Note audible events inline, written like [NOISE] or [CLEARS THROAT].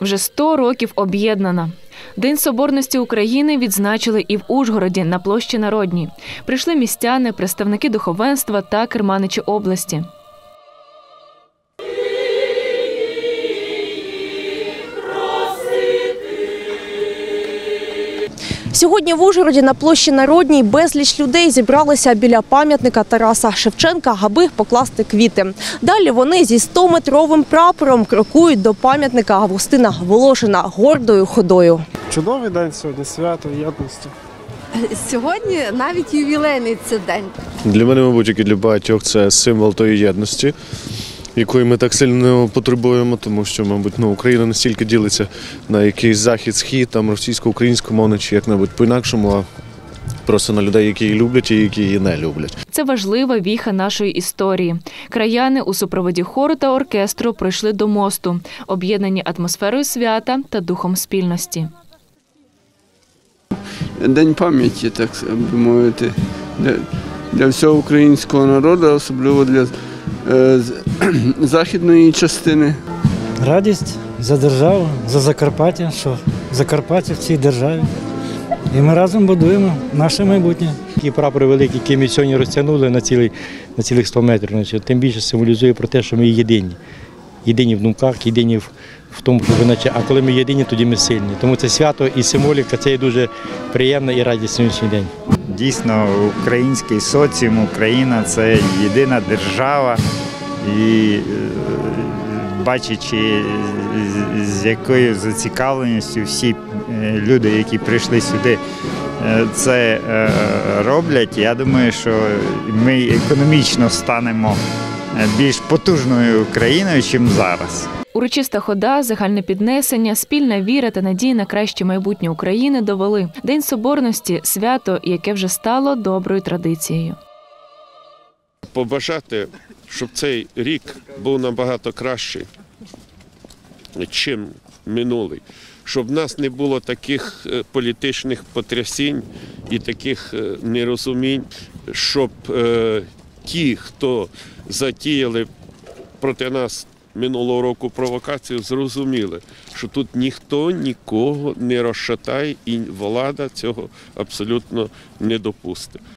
Вже 100 років об'єднана. День Соборності України відзначили і в Ужгороді на площі Народній. Прийшли містяни, представники духовенства та керманичі області. Сьогодні в Ужгороді на площі Народній безліч людей зібралися біля пам'ятника Тараса Шевченка, аби покласти квіти. Далі вони зі 100-метровим прапором крокують до пам'ятника Августина Волошина гордою ходою. Чудовий день сьогодні, свято єдності. Сьогодні навіть ювілейний це день. Для мене, мабуть, як і для багатьох, це символ тої єдності, якої ми так сильно потребуємо, тому що, мабуть, ну, Україна настільки ділиться на якийсь захід, схід, там російсько-українськомовний чи як-небудь по-інакшому, а просто на людей, які її люблять і які її не люблять. Це важлива віха нашої історії. Краяни у супроводі хору та оркестру прийшли до мосту, об'єднані атмосферою свята та духом спільності. День пам'яті, так би мовити, для, для всього українського народу, особливо для з- [CLEARS THROAT] західної частини. радість за державу, за Закарпаття, що Закарпаття в цій державі. І ми разом будуємо наше майбутнє. Ті прапори великі, які ми сьогодні розтягнули на цілий, на цілих 100 метрів, значить, тим більше символізує про те, що ми єдині. Єдині в думках, єдині в, в тому, що ви наче, а коли ми єдині, тоді ми сильні. Тому це свято і символіка це є дуже приємна і радість сьогоднішній день. Дійсно, український соціум, Україна це єдина держава, і е, бачачи, з- якою зацікавленістю всі е, люди, які прийшли сюди, е, це роблять, я думаю, що ми економічно станемо більш потужною країною, ніж зараз. Урочиста хода, загальне піднесення, спільна віра та надія на краще майбутнє України довели День Соборності свято, яке вже стало доброю традицією. побажати, щоб цей рік був набагато кращий, чим минулий. Щоб в нас не було таких е, політичних потрясінь і таких е, нерозумінь, щоб е, ті, хто затіяли проти нас минулого року провокацію, зрозуміли, що тут ніхто нікого не розшатає і влада цього абсолютно не допустить.